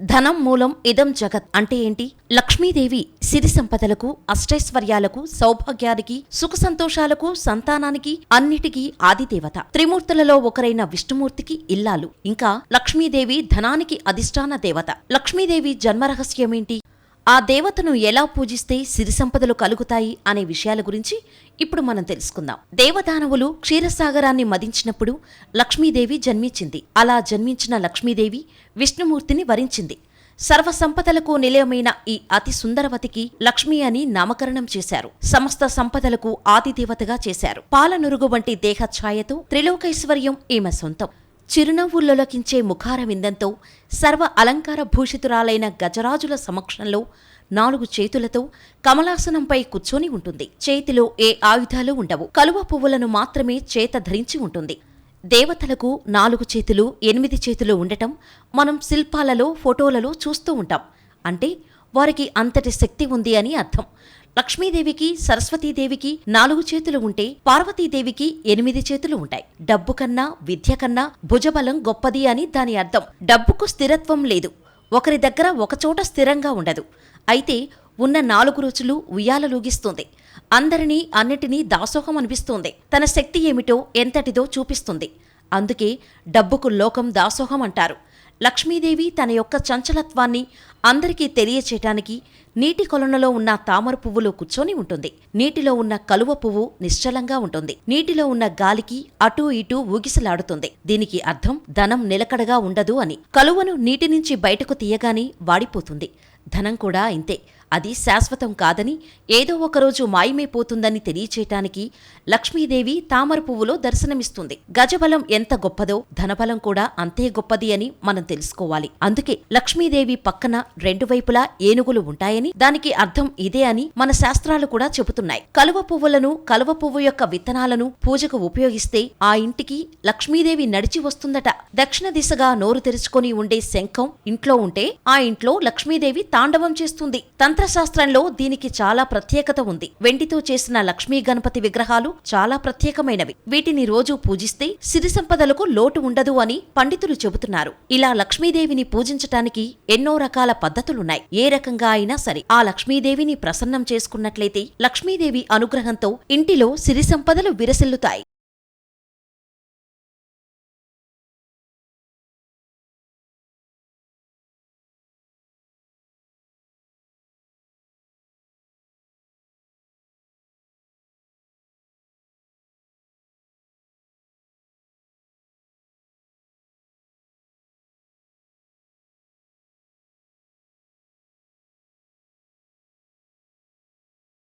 ధనం మూలం ఇదం జగత్ అంటే ఏంటి? లక్ష్మీదేవి సిరి సంపదలకు అష్టైశ్వర్యాలకు సౌభాగ్యానికి సుఖ సంతోషాలకు సంతానానికి అన్నిటికీ ఆదిదేవత. త్రిమూర్తులలో ఒకరైన విష్ణుమూర్తికి ఇల్లాలు. ఇంకా లక్ష్మీదేవి ధనానికి అధిష్టాన దేవత. లక్ష్మీదేవి జన్మరహస్యమేంటి? ఆ దేవతను ఎలా పూజిస్తే సిరి సంపదలు కలుగుతాయి అనే విషయాల గురించి ఇప్పుడు మనం తెలుసుకుందాం. దేవదానవులు క్షీరసాగరాన్ని మదించినప్పుడు లక్ష్మీదేవి జన్మించింది. అలా జన్మించిన లక్ష్మీదేవి విష్ణుమూర్తిని వరించింది. సర్వ సంపదలకు నిలయమైన ఈ అతి సుందరవతికి లక్ష్మి అని నామకరణం చేశారు. సమస్త సంపదలకు ఆదిదేవతగా చేశారు. పాలనురుగు వంటి దేహఛాయతో త్రిలోకైశ్వర్యం ఈమె సొంతం. చిరునవ్వులొలకించే ముఖార విందంతో సర్వ అలంకార భూషితురాలైన గజరాజుల సమక్షంలో నాలుగు చేతులతో కమలాసనంపై కూర్చొని ఉంటుంది. చేతిలో ఏ ఆయుధాలు ఉండవు. కలువ పువ్వులను మాత్రమే చేత ధరించి ఉంటుంది. దేవతలకు నాలుగు చేతులు ఎనిమిది చేతులు ఉండటం మనం శిల్పాలలో ఫోటోలలో చూస్తూ ఉంటాం. అంటే వారికి అంతటి శక్తి ఉంది అని అర్థం. లక్ష్మీదేవికి సరస్వతీదేవికి నాలుగు చేతులు ఉంటే పార్వతీదేవికి ఎనిమిది చేతులు ఉంటాయి. డబ్బు కన్నా విద్య కన్నా భుజబలం గొప్పది అని దాని అర్థం. డబ్బుకు స్థిరత్వం లేదు. ఒకరి దగ్గర ఒకచోట స్థిరంగా ఉండదు. అయితే ఉన్న నాలుగు రుచులు ఉయ్యాలలూగిస్తుంది అందరినీ అన్నిటినీ దాసోహం అనిపిస్తుంది. తన శక్తి ఏమిటో ఎంతటిదో చూపిస్తుంది. అందుకే డబ్బుకు లోకం దాసోహం అంటారు. లక్ష్మీదేవి తన యొక్క చంచలత్వాన్ని అందరికీ తెలియచేయటానికి నీటి కొలనులో ఉన్న తామర పువ్వులో కూర్చొని ఉంటుంది. నీటిలో ఉన్న కలువ పువ్వు నిశ్చలంగా ఉంటుంది. నీటిలో ఉన్న గాలికి అటూ ఇటూ ఊగిసలాడుతుంది. దీనికి అర్థం ధనం నిలకడగా ఉండదు అని. కలువను నీటి నుంచి బయటకు తీయగానే వాడిపోతుంది. ధనం కూడా ఇంతే. అది శాశ్వతం కాదని ఏదో ఒకరోజు మాయమైపోతుందని తెలియచేయటానికి లక్ష్మీదేవి తామర పువ్వులో దర్శనమిస్తుంది. గజబలం ఎంత గొప్పదో ధనబలం కూడా అంతే గొప్పది అని మనం తెలుసుకోవాలి. అందుకే లక్ష్మీదేవి పక్కన రెండు వైపులా ఏనుగులు ఉంటాయని దానికి అర్థం ఇదే అని మన శాస్త్రాలు కూడా చెబుతున్నాయి. కలువ పువ్వులను కలువ పువ్వు యొక్క విత్తనాలను పూజకు ఉపయోగిస్తే ఆ ఇంటికి లక్ష్మీదేవి నడిచి వస్తుందట. దక్షిణ దిశగా నోరు తెరుచుకొని ఉండే శంఖం ఇంట్లో ఉంటే ఆ ఇంట్లో లక్ష్మీదేవి తాండవం చేస్తుంది. తంత్రశాస్త్రంలో దీనికి చాలా ప్రత్యేకత ఉంది. వెండితో చేసిన లక్ష్మీ గణపతి విగ్రహాలు చాలా ప్రత్యేకమైనవి. వీటిని రోజు పూజిస్తే సిరి సంపదలకు లోటు ఉండదు అని పండితులు చెబుతున్నారు. ఇలా లక్ష్మీదేవిని పూజించటానికి ఎన్నో రకాల పద్ధతులున్నాయి. ఏ రకంగా అయినా సరే ఆ లక్ష్మీదేవిని ప్రసన్నం చేసుకున్నట్లయితే లక్ష్మీదేవి అనుగ్రహంతో ఇంటిలో సిరి సంపదలు విరసిల్లుతాయి.